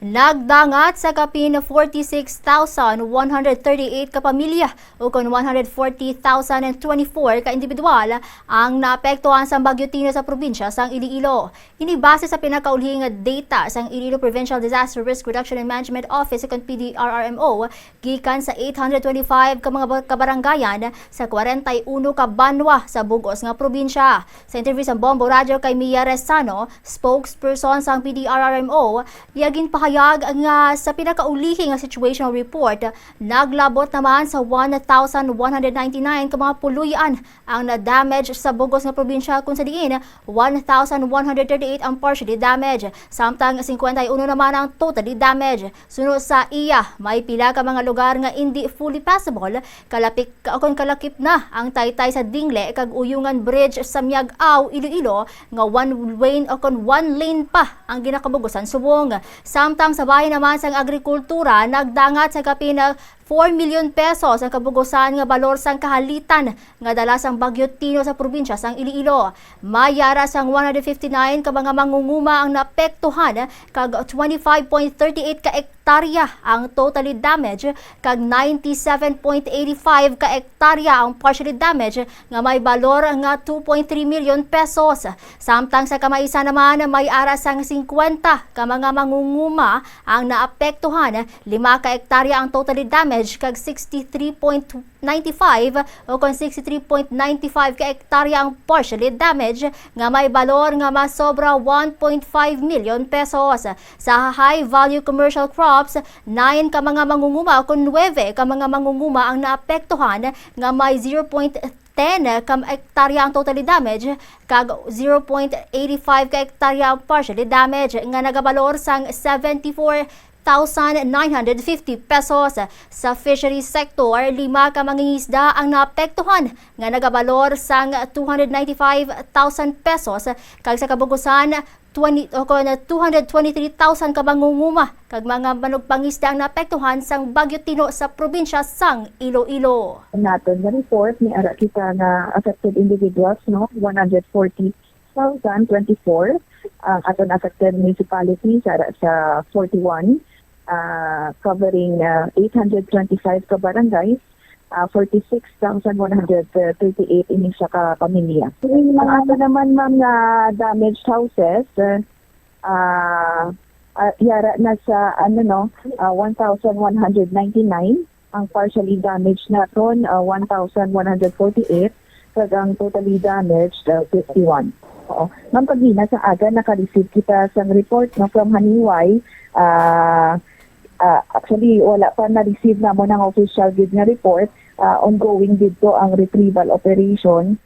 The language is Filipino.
nagdangat sa kapin 46,138 ka pamilya o kon 140,024 ka individual ang naapektuhan sa Bagyo Tino sa probinsya sang Iloilo. Ini base sa pinakaulhing data sang Iloilo Provincial Disaster Risk Reduction and Management Office kon PDRRMO gikan sa 825 ka mga kabarangayan sa 41 ka banwa sa bugos nga probinsya. Sa interview sa Bombo Radio kay Mia Resano, spokesperson sang PDRRMO, yagin pahayag nga sa pinakaulihi nga situational report, naglabot naman sa 1,199 ka mga puluyan ang na-damage sa bugos nga probinsya kung sa diin 1,138 ang partially damaged, samtang 51 naman ang totally damaged. Sunod sa iya, may pila ka mga lugar nga hindi fully passable, kalapik akon kalakip na ang taytay sa Dingle kag Uyungan Bridge sa Miag-Aw, Iloilo nga one lane o kon one lane pa ang ginakabugusan subong. Samtang sa bahay naman sang agrikultura nagdangat sa kapin na 4 million pesos ang kabugusan nga balor sang kahalitan nga dala sang Bagyo Tino sa probinsya sang Iloilo. Mayara sang 159 ka mga mangunguma ang naapektuhan kag 25.38 ka ektarya ang totally damaged kag 97.85 ka ektarya ang partially damaged nga may balor nga 2.3 million pesos. Samtang sa kamaisan naman may ara sang 50 ka mga mangunguma ang naapektuhan, 5 ka ektarya ang totally damaged kag 63.95 o kon 63.95 ka ektarya ang partially damaged nga may balor nga masobra 1.5 million pesos. Sa high value commercial crops, 9 ka mga mangunguma o kon 9 ka mga mangunguma ang naapektuhan nga may 0.10 ka ektarya ang totally damaged kag 0.85 ka ektarya ang partially damaged nga nagabalor sang 74 1,950 pesos. Sa fisheries sector, lima ka mangingisda ang naapektuhan nga nagabalor sang 295,000 pesos kag sa kabugusan 20 o kon 223,000 ka mangunguma kag mga manugpangisda ang naapektuhan sang Bagyo Tino sa probinsya sang Iloilo. naton nga report ni ara kita nga affected individuals no 140,024 ang aton affected municipalities ara sa 41 ah, covering ah, 825 ka barangays ah, 46,138 ini sa ka pamilya. Ang ato naman ma'am nga damaged houses uh, ah, ah, yara na sa ano no ah, 1,199 ang partially damaged naton uh, 1,148 kag ang totally damaged uh, 51. Oo. Ma'am pagina sa aga naka-receive kita sa report no from Haniway ah ah, actually wala pa na-receive na mo ng official gid nga report. Ah, ongoing dito ang retrieval operation